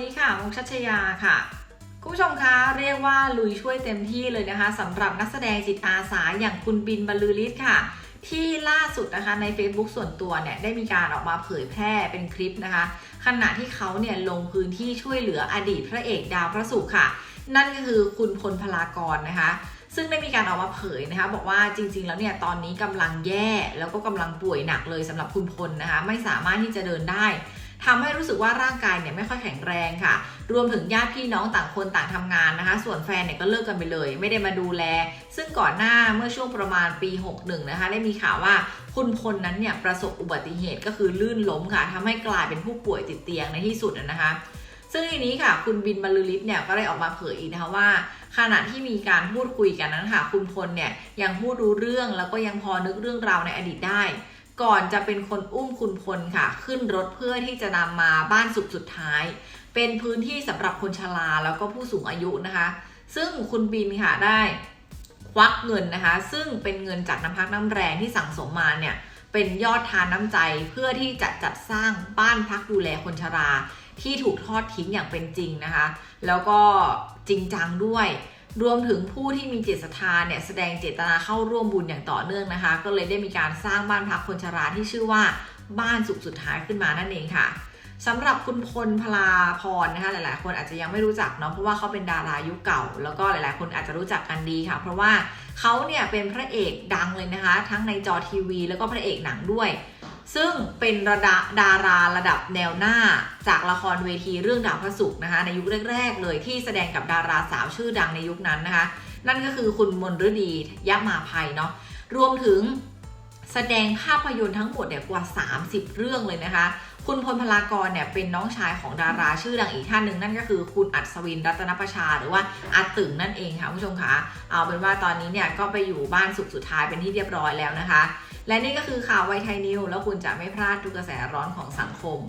ดีค่ะมุกชัชยาค่ะคุณผู้ชมคะเรียกว่าลุยช่วยเต็มที่เลยนะคะสำหรับนักแสดงจิตอาสาอย่างคุณบินบรรลือฤทธิ์ค่ะ ที่ล่าสุดนะคะใน Facebook ส่วนตัวเนี่ยได้มีการออกมาเผยแพร่เป็นคลิปนะคะ ขณะที่เขาเนี่ยลงพื้นที่ช่วยเหลืออดีตพระเอกดาวพระสุขค่ะ นั่นก็คือคุณพลพลากรนะคะซึ่งได้มีการออกมาเผยนะคะ บอกว่าจริง ๆ แล้วเนี่ยตอนนี้กำลังแย่แล้วก็กำลังป่วยหนักเลยสำหรับคุณพลนะคะ ไม่สามารถที่จะเดินได้ ทำให้รู้สึกว่าร่างกายเนี่ยไม่ค่อยแข็งแรงค่ะ รวมถึงญาติพี่น้องต่างคนต่างทำงานนะคะ ส่วนแฟนเนี่ยก็เลิกกันไปเลย ไม่ได้มาดูแล ซึ่งก่อนหน้าเมื่อช่วงประมาณปี 61 นะคะ ได้มีข่าวว่าคุณพลนั้นเนี่ยประสบอุบัติเหตุก็คือลื่นล้มค่ะทำให้กลายเป็นผู้ป่วยติดเตียงในที่สุดนะคะซึ่งทีนี้ค่ะ คุณบินบรรลือฤทธิ์เนี่ยก็ได้ออกมาเผยอีกนะคะว่า ขณะที่มีการพูดคุยกันนั้นค่ะ คุณพลเนี่ยยังพูดรู้เรื่องแล้วก็ยังพอนึกเรื่องราวในอดีตได้ ก่อนจะเป็นคนอุ้มคุณพลค่ะ ขึ้นรถเพื่อที่จะนำมาบ้านสุขสุดท้าย เป็นพื้นที่สำหรับคนชราแล้วก็ผู้สูงอายุนะคะ ซึ่งคุณบินค่ะได้ควักเงินนะคะ ซึ่งเป็นเงินจากน้ำพักน้ำแรงที่สั่งสมมาเนี่ยเป็นยอดทานน้ำใจเพื่อที่จะจัดสร้างบ้านพักดูแลคนชรา ที่ถูกทอดทิ้งอย่างเป็นจริงนะคะ แล้วก็จริงจังด้วย รวมถึงผู้ที่มีจิตศรัทธาเนี่ยแสดงเจตนาเข้าร่วมบุญอย่างต่อเนื่องนะคะ ก็เลยได้มีการสร้างบ้านพักคนชราที่ชื่อว่าบ้านสุขสุดท้ายขึ้นมานั่นเองค่ะสำหรับคุณพลพลาพรนะคะหลายๆ คนอาจจะยังไม่รู้จักเนาะเพราะว่าเขาเป็นดารายุคเก่า แล้วก็หลายๆ คนอาจจะรู้จักกันดีค่ะ เพราะว่าเขาเนี่ยเป็นพระเอกดังเลยนะคะ ทั้งในจอทีวี แล้วก็พระเอกหนังด้วย ซึ่งเป็นระดับดาราระดับแนวหน้าจากละครเวทีเรื่องดาวพระศุกร์นะคะ ในยุคแรก ๆ เลยที่แสดงกับดาราสาวชื่อดังในยุคนั้นนะคะ นั่นก็คือคุณมนฤดียะมาภัยเนาะรวมถึง แสดงภาพยนตร์ทั้งหมดเนี่ยกว่า 30 เรื่องเลยนะคะ คุณพลพลากรเนี่ยเป็นน้องชายของดาราชื่อดังอีกท่านหนึ่งนั่นก็คือคุณอัศวินรัตนประชา หรือว่าอัตึงนั่นเองค่ะผู้ชมคะเอาเป็นว่าตอนนี้เนี่ยก็ไปอยู่บ้านสุขสุดท้ายเป็นที่เรียบร้อยแล้วนะคะ และนี่ก็คือข่าวไวไทยนิวแล้วคุณจะไม่พลาดทุกกระแสร้อนของสังคม